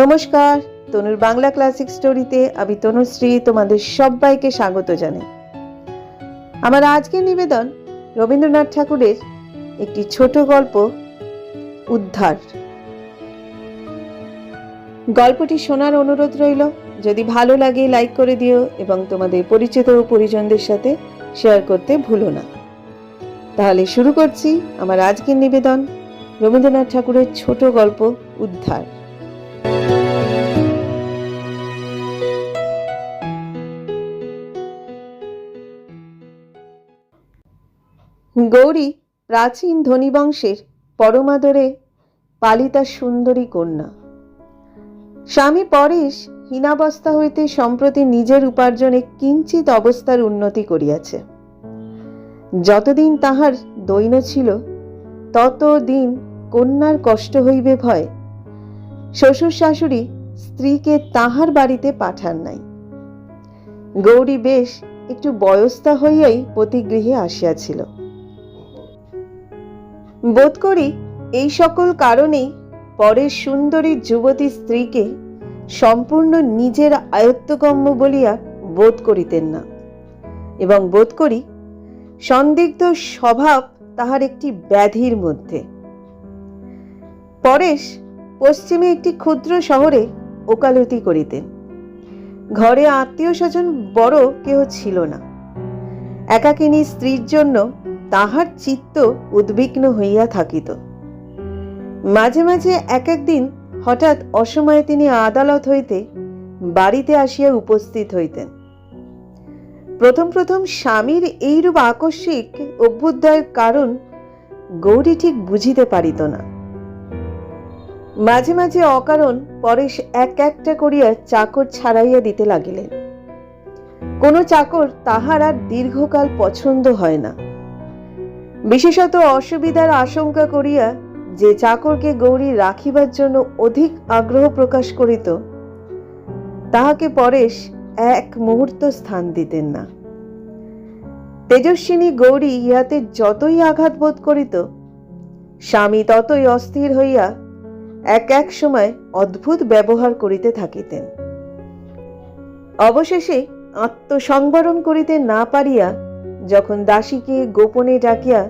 নমস্কার, তনুর বাংলা ক্লাসিক স্টোরিতে আমি তনুশ্রী তোমাদের সবাইকে স্বাগত জানাই। আমার আজকের নিবেদন রবীন্দ্রনাথ ঠাকুরের একটি ছোট গল্প, উদ্ধার। গল্পটি শোনার অনুরোধ রইল, যদি ভালো লাগে লাইক করে দিও এবং তোমাদের পরিচিত ও পরিজনদের সাথে শেয়ার করতে ভুলো না। তাহলে শুরু করছি আমার আজকের নিবেদন রবীন্দ্রনাথ ঠাকুরের ছোট গল্প, উদ্ধার। গৌরী প্রাচীন ধনী বংশের পরমাদরে পালিতা সুন্দরী কন্যা। স্বামী পরেশ হীনাবস্থা হইতে সম্প্রতি নিজের উপার্জনে কিঞ্চিত অবস্থার উন্নতি করিয়াছে। যতদিন তাহার দৈন ছিল, ততদিন কন্যার কষ্ট হইবে ভয় শ্বশুর শাশুড়ি স্ত্রীকে তাহার বাড়িতে পাঠান নাই। গৌরী বেশ একটু বয়স্তা হইয়াই প্রতিগৃহে আসিয়াছিল। বোধ করি এই সকল কারণেই পরের সুন্দরী যুবতী স্ত্রীকে সম্পূর্ণ নিজের আয়ত্তগম্য বলিয়া বোধ করিতেন না। এবং বোধ করি সন্দিগ্ধ স্বভাব তাহার একটি ব্যাধির মধ্যে। পরেশ পশ্চিমে একটি ক্ষুদ্র শহরে ওকালতি করিতেন। ঘরে আত্মীয় স্বজন বড় কেহ ছিল না। একাকিনী স্ত্রীর জন্য তাহার চিত্ত উদ্বিগ্ন হইয়া থাকিত। মাঝে মাঝে এক একদিন হঠাৎ অসময়ে তিনি আদালত হইতে বাড়িতে আসিয়া উপস্থিত হইতেন। প্রথম প্রথম স্বামীর এইরূপ আকস্মিক অভ্যুদয়ের কারণ গৌরী ঠিক বুঝিতে পারিত না। মাঝে মাঝে অকারণ পরেশ এক একটা করিয়া চাকর ছাড়াইয়া দিতে লাগিলেন। কোনো চাকর তাহার আর দীর্ঘকাল পছন্দ হয় না। বিশেষত অসুবিধার আশঙ্কা করিয়া যে চাকরকে গৌরী রাখিবার জন্য অধিক আগ্রহ প্রকাশ করিত, তাহাকে পরেশ এক মুহূর্ত স্থান দিতেন না। তেজস্বিনী গৌরী ইহাতে যতই আঘাত বোধ করিত, স্বামী ততই অস্থির হইয়া এক এক সময় অদ্ভুত ব্যবহার করিতে থাকিতেন। অবশেষে আত্মসংবরণ করিতে না পারিয়া যখন দাসীকে গোপনে ডাকিয়া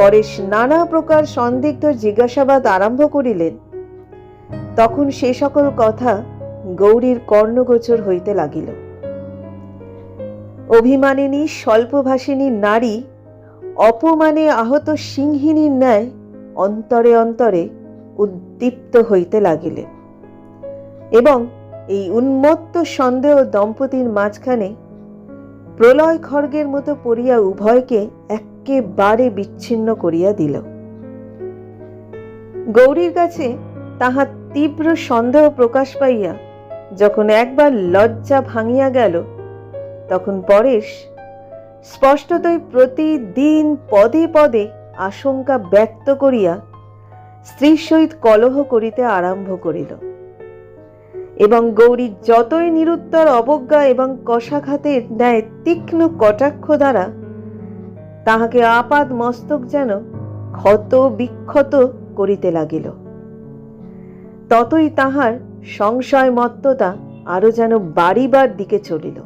পরেশ নানা প্রকার সন্দিগ্ধ জিজ্ঞাসাবাদ আরম্ভ করিলেন। তখন সে সকল কথা গৌরীর কর্ণগোচর হইতে লাগিল। অভিমানিনী, স্বল্পভাষিনী নারী, অপমানে আহত সিংহিনীর ন্যায় অন্তরে অন্তরে উদ্দীপ্ত হইতে লাগিলেন এবং এই উন্মত্ত সন্দেহ দম্পতির মাঝখানে প্রলয় খড়গের মতো পড়িয়া উভয়কে একেবারে বিচ্ছিন্ন করিয়া দিল। গৌরীর কাছে তাহার তীব্র সন্দেহ প্রকাশ পাইয়া যখন একবার লজ্জা ভাঙিয়া গেল, তখন পরেশ স্পষ্টতই প্রতিদিন পদে পদে আশঙ্কা ব্যক্ত করিয়া স্ত্রীর সহিত কলহ করিতে আরম্ভ করিল এবং গৌরী যতই নিরুত্তর অবজ্ঞা এবং কষাঘাতের ন্যায় তীক্ষ্ণ কটাক্ষ দ্বারা তাহাকে আপাদ মস্তক যেন ক্ষত বিক্ষত করিতে লাগিল। ততই তাহার সংশয় মত্ততা আরও যেন বাড়িবার দিকে চলিল।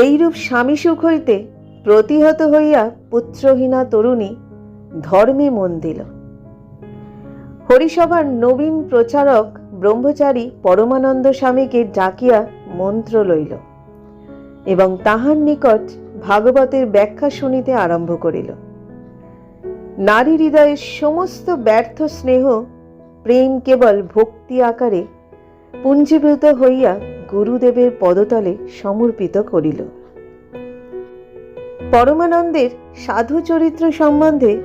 এইরূপ স্বামী সুখ হইতে প্রতিহত হইয়া পুত্রহীনা তরুণী ধর্মে মন দিল। হরিসভার নবীন প্রচারক ব্রহ্মচারী পরমানন্দ স্বামীকে ডাকিয়া মন্ত্র লইল এবং তাহার নিকট ভাগবতের ব্যাখ্যা শুনিতে আরম্ভ করিল। নারী হৃদয়ের সমস্ত ব্যর্থ স্নেহ, প্রেম কেবল ভক্তি আকারে পুঞ্জীভূত হইয়া গুরুদেবের পদতলে সমর্পিত করিল। পরমানন্দের সাধু চরিত্র সম্বন্ধে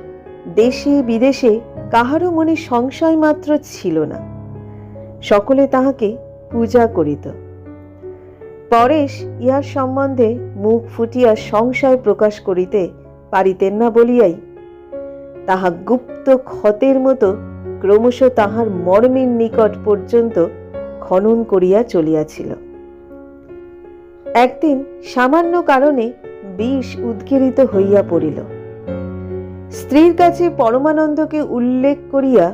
দেশে বিদেশে কাহারও মনে সংশয় মাত্র ছিল না। সকলে তাহাকে পূজা করিত। পরেশ ইহার সম্বন্ধে মুখ ফুটিয়া সংশয় প্রকাশ করিতে পারিতেন না বলিয়াই, তাহা গুপ্ত ক্ষতের মতো ক্রমশ তাহার মর্মের নিকট পর্যন্ত খনন করিয়া চলিয়াছিল। একদিন সামান্য কারণে বিষ উদ্গীরিত হইয়া পড়িল। স্ত্রীর কাছে পরমানন্দকে উল্লেখ করিয়া,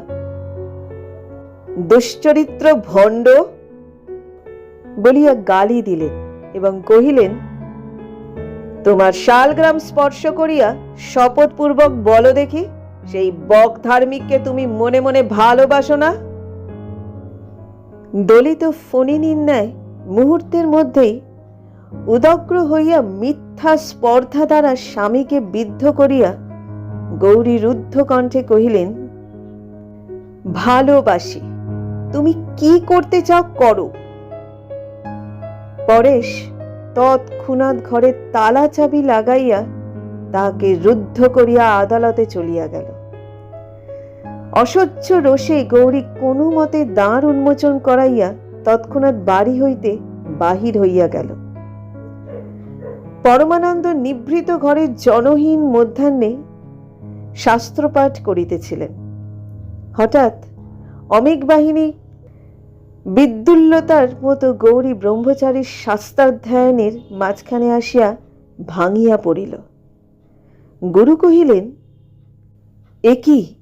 দুশ্চরিত্র ভণ্ড বলিয়া গালি দিলেন এবং কহিলেন, তোমার শালগ্রাম স্পর্শ করিয়া শপথপূর্বক বলো দেখি, সেই বক ধার্মিককে তুমি মনে মনে ভালোবাসো না? দলিত ফণি নির্ণয় মুহূর্তের মধ্যেই উদগ্র হইয়া মিথ্যা স্পর্ধা দ্বারা স্বামীকে বিদ্ধ করিয়া গৌরী রুদ্ধ কণ্ঠে কহিলেন, ভালোবাসি, তুমি কি করতে চাও করো। পরেশ তৎক্ষণাৎ ঘরে তালা চাবি লাগাইয়া তাহাকে রুদ্ধ করিয়া আদালতে চলিয়া গেল। অসহ্য রোষে গৌরী কোনো মতে দ্বার উন্মোচন করাইয়া তৎক্ষণাৎ বাড়ি হইতে বাহির হইয়া গেল। পরমানন্দ নিভৃত ঘরে জনহীন মধ্যাহ্নে শাস্ত্রপাঠ করিতেছিলেন। হঠাৎ অমেঘ বাহিনী বিদ্যুল্লতার মতো গৌরী ব্রহ্মচারীর শাস্ত্রাধ্যয়নের মাঝখানে আসিয়া ভাঙিয়া পড়িল। গুরু কহিলেন, এ কি?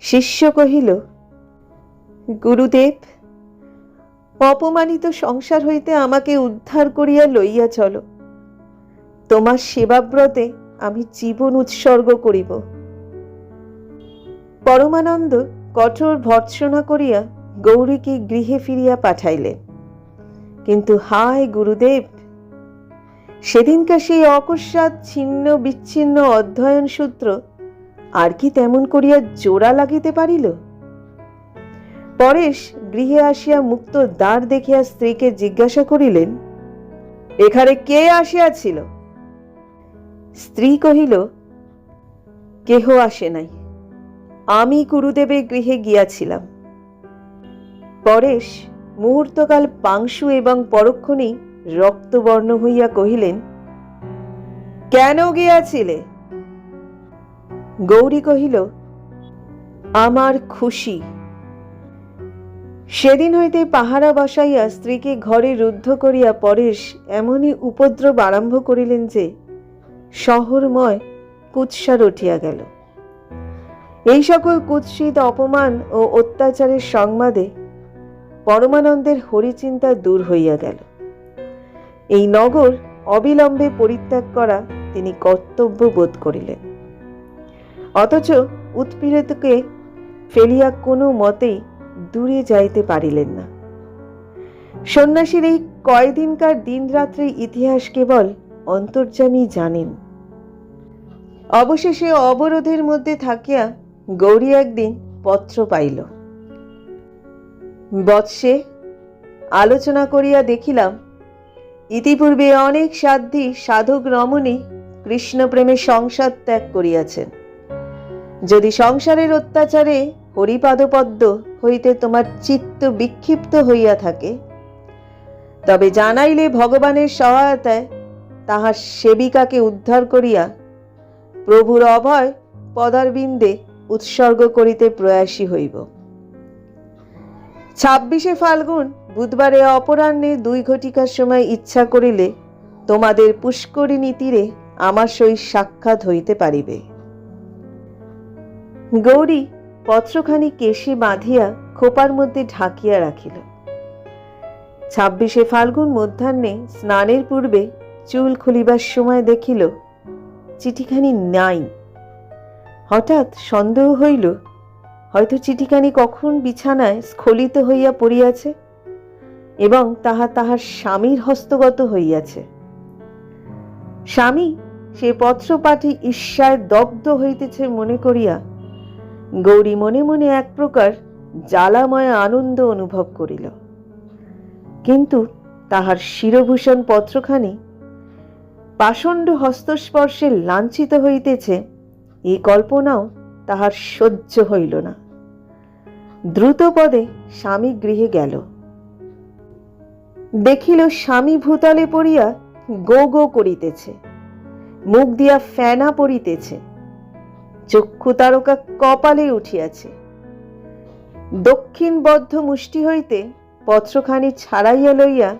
শিষ্য কহিল, গুরুদেব, অপমানিত সংসার হইতে আমাকে উদ্ধার করিয়া লইয়া চলো। তোমার সেবাব্রতে আমি জীবন উৎসর্গ করিব। পরমানন্দ কঠোর ভর্ৎসনা করিয়া গৌরীকে গৃহে ফিরিয়া পাঠাইলেন কিন্তু হায় গুরুদেব! সেদিনকার সেই অকস্মাৎ ছিন্ন বিচ্ছিন্ন অধ্যয়ন সূত্র আর কি তেমন করিয়া জোড়া লাগিতে পারিল? পরেশ গৃহে আসিয়া মুক্ত দ্বার দেখিয়া স্ত্রীকে জিজ্ঞাসা করিলেন, এখানে কে আসিয়াছিল? স্ত্রী কহিল, কেহ আসে নাই। আমি গুরুদেবের গৃহে গিয়াছিলাম। পরেশ মুহূর্তকাল পাংশু এবং পরক্ষণেই রক্তবর্ণ হইয়া কহিলেন, কেন গিয়াছিলে? গৌরী কহিল, আমার খুশি। সেদিন হইতে পাহারা বসাইয়া স্ত্রীকে ঘরে রুদ্ধ করিয়া পরেশ এমনই উপদ্রব আরম্ভ করিলেন যে শহরময় কুৎসার উঠিয়া গেল। এই সকল কুৎসিত অপমান ও অত্যাচারের সংবাদে পরমানন্দের হরিচিন্তা দূর হইয়া গেল। এই নগর অবিলম্বে পরিত্যাগ করা তিনি কর্তব্য বোধ করিলেন। অথচ উৎপীড়িতকে ফেলিয়া কোনো মতেই দূরে যাইতে পারিলেন না। সন্ন্যাসীর এই কয়দিনকার দিনরাত্রির ইতিহাস কেবল অন্তর্যামী জানেন। অবশেষে অবরোধের মধ্যে থাকিয়া গৌরী একদিন পত্র পাইল। বৎসে আলোচনা করিয়া দেখিলাম, ইতিপূর্বে অনেক সাধ্যী সাধক রমণী কৃষ্ণপ্রেমে সংসার ত্যাগ করিয়াছেন। যদি সংসারের অত্যাচারে হরিপাদপদ্ম হইতে তোমার চিত্ত বিক্ষিপ্ত হইয়া থাকে, তবে জানাইলে ভগবানের সহায়তায় তাহার সেবিকাকে উদ্ধার করিয়া প্রভুর অভয় পদারবিন্দে উৎসর্গ করিতে প্রয়াসী হইব। ছাব্বিশে ফাল্গুন, বুধবারে অপরাহ্নে দুই ঘটিকার সময় ইচ্ছা করিলে তোমাদের পুষ্করিণী তীরে আমার সহিত সাক্ষাৎ হইতে পারিবে। গৌরী পত্রখানি কেশে বাঁধিয়া খোপার মধ্যে ঢাকিয়া রাখিল। ছাব্বিশে ফাল্গুন মধ্যাহ্নে স্নানের পূর্বে চুল খুলিবার সময় দেখিল, চিঠিখানি নাই। হঠাৎ সন্দেহ হইল হয়তো চিঠিখানি কখন বিছানায় স্খলিত হইয়া পড়িয়াছে এবং তাহা তাহার স্বামীর হস্তগত হইয়াছে। স্বামী সে পত্র পাঠে ঈর্ষায় দগ্ধ হইতেছে মনে করিয়া গৌরী মনে মনে এক প্রকার জ্বালাময় আনন্দ অনুভব করিল। কিন্তু তাহার শিরভূষণ পত্রখানি পাষণ্ড হস্তস্পর্শে লাঞ্ছিত হইতেছে, এই কল্পনাও তাহার সহ্য হইল না। দ্রুত পদে স্বামী গৃহে গেল। দেখিল স্বামী ভূতলে পড়িয়া গো গো করিতেছে, মুখ দিয়া ফেনা পড়িতেছে, চক্ষু তারকা কপালে উঠিয়াছে। দক্ষিণবদ্ধ মুষ্টি হইতে পত্রখানি ছাড়াইয়া লইয়া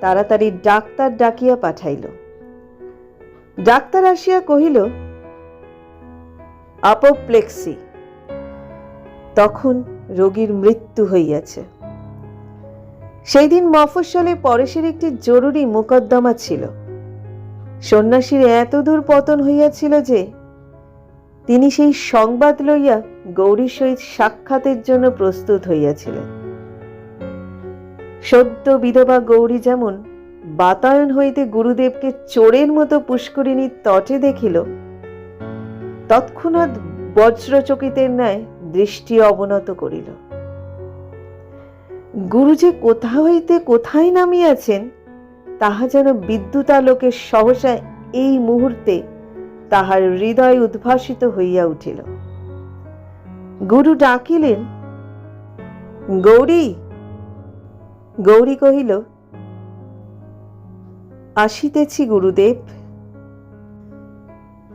তাড়াতাড়ি ডাক্তার ডাকিয়া পাঠাইল। ডাক্তার আসিয়া কহিল আপোপ্লেক্সি তখন রোগীর মৃত্যু হইয়াছে। সেই দিন মফস্বলে পরেশের একটি জরুরি মোকদ্দমা ছিল। সন্ন্যাসীর এত দূর পতন হইয়াছিল যে, তিনি সেই সংবাদ লইয়া গৌরীর সহিত সাক্ষাতের জন্য প্রস্তুত হইয়াছিলেন। সদ্য বিধবা গৌরী যেমন বাতায়ন হইতে গুরুদেবকে চোরের মতো পুষ্করিণীর তটে দেখিল তৎক্ষণাৎ বজ্রচকিতের ন্যায় দৃষ্টি অবনত করিল। গুরু যে কোথা হইতে কোথায় নামিয়াছেন, তাহা যেন বিদ্যুতালোকের সহসা এই মুহূর্তে তাহার হৃদয় উদ্ভাসিত হইয়া উঠিল। গুরু ডাকিলেন, গৌরী! গৌরী কহিল, আসিতেছি গুরুদেব।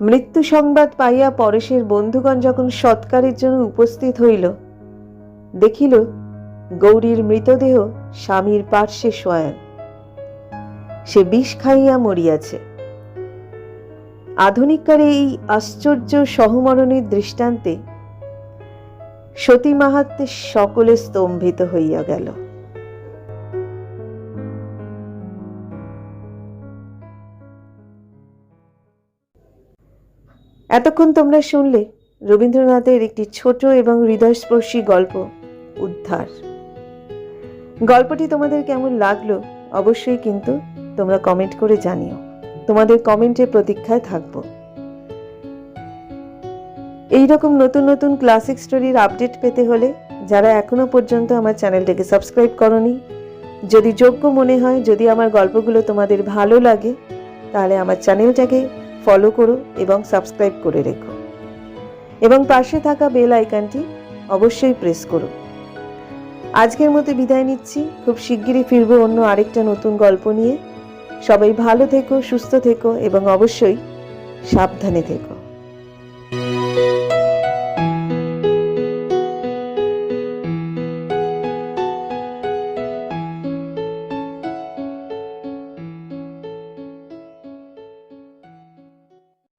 মৃত্যু সংবাদ পাইয়া পরেশের বন্ধুগণ যখন সৎকারের জন্য উপস্থিত হইল, দেখিল গৌরীর মৃতদেহ স্বামীর পার্শ্বে শয়ান সে বিষ খাইয়া মরিয়াছে। আধুনিককারে এই আশ্চর্য সহমরণের দৃষ্টান্তে সতী মাহাত্মে সকলে স্তম্ভিত হইয়া গেল। এতক্ষণ তোমরা শুনলে রবীন্দ্রনাথের একটি ছোট এবং হৃদয়স্পর্শী গল্প, উদ্ধার। গল্পটি তোমাদের কেমন লাগল অবশ্যই কিন্তু তোমরা কমেন্ট করে জানিও। তোমাদের কমেন্টে প্রতীক্ষায় থাকব। এই রকম নতুন নতুন ক্লাসিক স্টোরির আপডেট পেতে হলে যারা এখনও পর্যন্ত আমার চ্যানেলটাকে সাবস্ক্রাইব করনি, যদি যোগ্য মনে হয়, যদি আমার গল্পগুলো তোমাদের ভালো লাগে, তাহলে আমার চ্যানেলটাকে ফলো করো এবং সাবস্ক্রাইব করে রেখো। এবং পাশে থাকা বেল আইকনটি অবশ্যই প্রেস করো। আজকের মতো বিদায় নিচ্ছি। খুব শিগগিরই ফিরব অন্য আরেকটা নতুন গল্প নিয়ে। সবাই ভালো থেকো, সুস্থ থেকো এবং অবশ্যই সাবধানে থেকো।